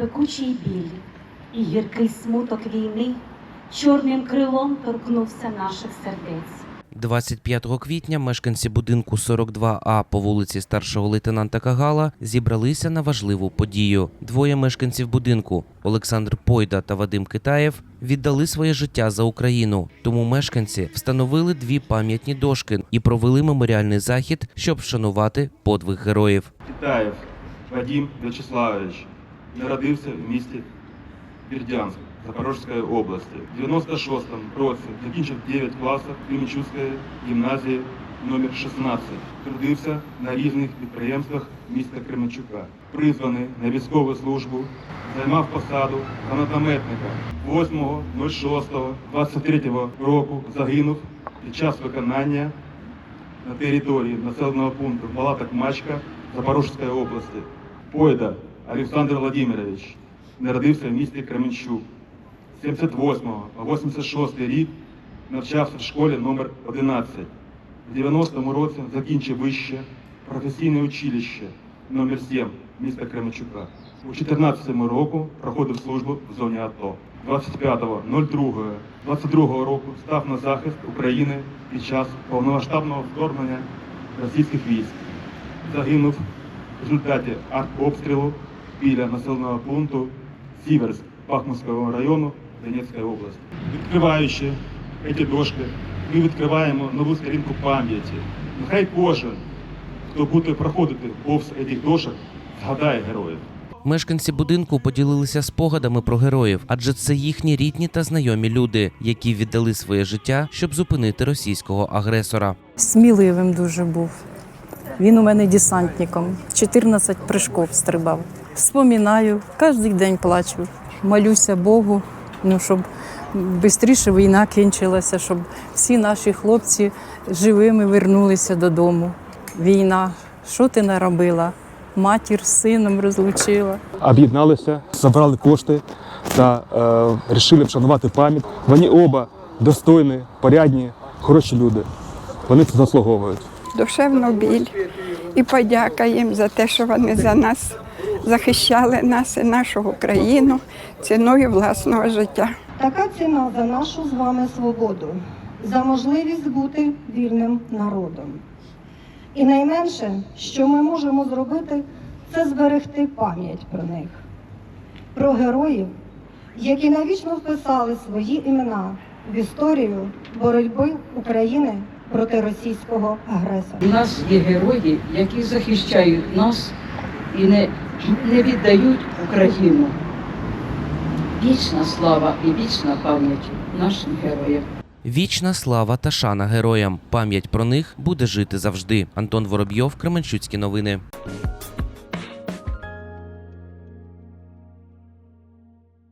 пекучий біль і гіркий смуток війни чорним крилом торкнувся наших сердець. 25 квітня мешканці будинку 42А по вулиці старшого лейтенанта Кагала зібралися на важливу подію. Двоє мешканців будинку Олександр Пойда та Вадим Китаєв віддали своє життя за Україну. Тому мешканці встановили дві пам'ятні дошки і провели меморіальний захід, щоб вшанувати подвиг героїв. Китаєв Вадим Вячеславович народився в місті Бердянськ Запорізької області. В 96-му році закінчив 9 класів Кременчуцької гімназії номер 16. Трудився на різних підприємствах міста Кременчука. Призваний на військову службу, займав посаду гранатометника. 8.06.23 року загинув під час виконання на території населеного пункту Палаток Мачка Запорізької області. Пойда Олександр Владимирович народився в місті Кременчук. 78 по 86 рік навчався в школі номер 11. В 90-му році закінчив вище професійне училище номер 7 міста Кременчука. У 14-му року проходив службу в зоні АТО. 25.02.22 року став на захист України під час повномасштабного вторгнення російських військ. Загинув в результаті артобстрілу біля населеного пункту Сіверськ Бахмутського району Донецької області. Відкриваючи ці дошки, ми відкриваємо нову сторінку пам'яті. Нехай кожен, хто буде проходити повз цих дошок, згадає героїв. Мешканці будинку поділилися спогадами про героїв, адже це їхні рідні та знайомі люди, які віддали своє життя, щоб зупинити російського агресора. Сміливим дуже був. Він у мене десантником. 14 прыжков стрибав. Вспоминаю, кожен день плачу. Молюся Богу, ну, щоб швидше війна кінчилася, щоб всі наші хлопці живими вернулися додому. Війна, що ти наробила? Матір з сином розлучила. об'єдналися, забрали кошти та е, вирішили вшанувати пам'ять. Вони оба достойні, порядні, хороші люди. Вони це заслуговують. душевну біль і подяка їм за те, що вони за нас захищали нас і нашу Україну ціною власного життя. Така ціна за нашу з вами свободу, за можливість бути вільним народом. І найменше, що ми можемо зробити, це зберегти пам'ять про них, про героїв, які навічно вписали свої імена в історію боротьби України проти російського агресора. У нас є герої, які захищають нас і не, не віддають Україну. Вічна слава і вічна пам'ять нашим героям. Вічна слава та шана героям. Пам'ять про них буде жити завжди. Антон Воробйов, Кременчуцькі новини.